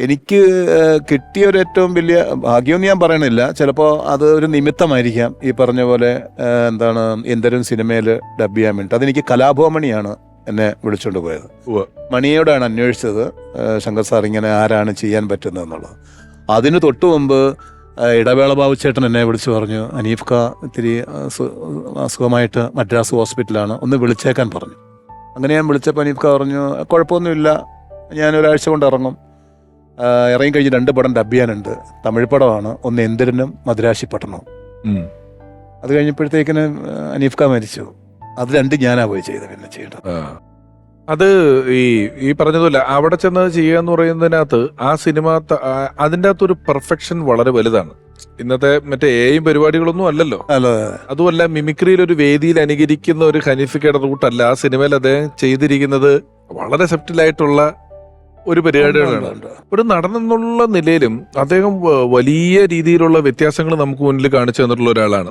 എനിക്ക് കിട്ടിയ ഒരു ഏറ്റവും വലിയ ഭാഗ്യമെന്ന് ഞാൻ പറയണില്ല. ചിലപ്പോൾ അത് ഒരു നിമിത്തമായിരിക്കാം. ഈ പറഞ്ഞ പോലെ എന്താണ് എന്തരും സിനിമയിൽ ഡബ് ചെയ്യാൻ വേണ്ടി അതെനിക്ക് കലാഭവമണിയാണ് എന്നെ വിളിച്ചുകൊണ്ട് പോയത്. മണിയോടാണ് അന്വേഷിച്ചത് ശങ്കർ സാർ ഇങ്ങനെ ആരാണ് ചെയ്യാൻ പറ്റുന്നതെന്നുള്ളത് അതിന് തൊട്ടു മുമ്പ് ഇടവേള ബാബുച്ചേട്ടൻ എന്നെ വിളിച്ചു പറഞ്ഞു അനീഫ് ഖാ ഇത്തിരി അസു- അസുഖമായിട്ട് മദ്രാസ് ഹോസ്പിറ്റലാണ് ഒന്ന് വിളിച്ചേക്കാൻ പറഞ്ഞു. അങ്ങനെ ഞാൻ വിളിച്ചപ്പോൾ അനീഫ് ഖാ പറഞ്ഞു കുഴപ്പമൊന്നുമില്ല. ഞാൻ ഒരാഴ്ച കൊണ്ട് ഇറങ്ങും. ഇറങ്ങി കഴിഞ്ഞ് രണ്ട് പടം ഡബ് ചെയ്യാനുണ്ട്. തമിഴ് പടമാണ്. ഒന്ന് എന്തിരനും മദ്രാശി പട്ടണവും. അത് കഴിഞ്ഞപ്പോഴത്തേക്കിന് അനീഫ് ഖാ മരിച്ചു. അത് രണ്ട് ഞാനാ പോയി ചെയ്ത പിന്നെ ചെയ്യേണ്ടത്. അത് ഈ ഈ പറഞ്ഞതുപോലെ അവിടെ ചെന്ന് ചെയ്യുക എന്ന് പറയുന്നതിനകത്ത് ആ സിനിമ അതിന്റെ അകത്തൊരു പെർഫെക്ഷൻ വളരെ വലുതാണ്. ഇന്നത്തെ മറ്റേ എയും പരിപാടികളൊന്നും അല്ലല്ലോ. അല്ല. അതുമല്ല മിമിക്രിയിൽ ഒരു വേദിയിൽ അനുകരിക്കുന്ന ഒരു ഹനീഫിക്കയുടെ റൂട്ടല്ല ആ സിനിമയിൽ അദ്ദേഹം ചെയ്തിരിക്കുന്നത് വളരെ സെപ്റ്റിലായിട്ടുള്ള ഒരു പരിപാടികളാണ്. ഒരു നടനെന്നുള്ള നിലയിലും അദ്ദേഹം വലിയ രീതിയിലുള്ള വ്യത്യാസങ്ങൾ നമുക്ക് മുന്നിൽ കാണിച്ചു തന്നിട്ടുള്ള ഒരാളാണ്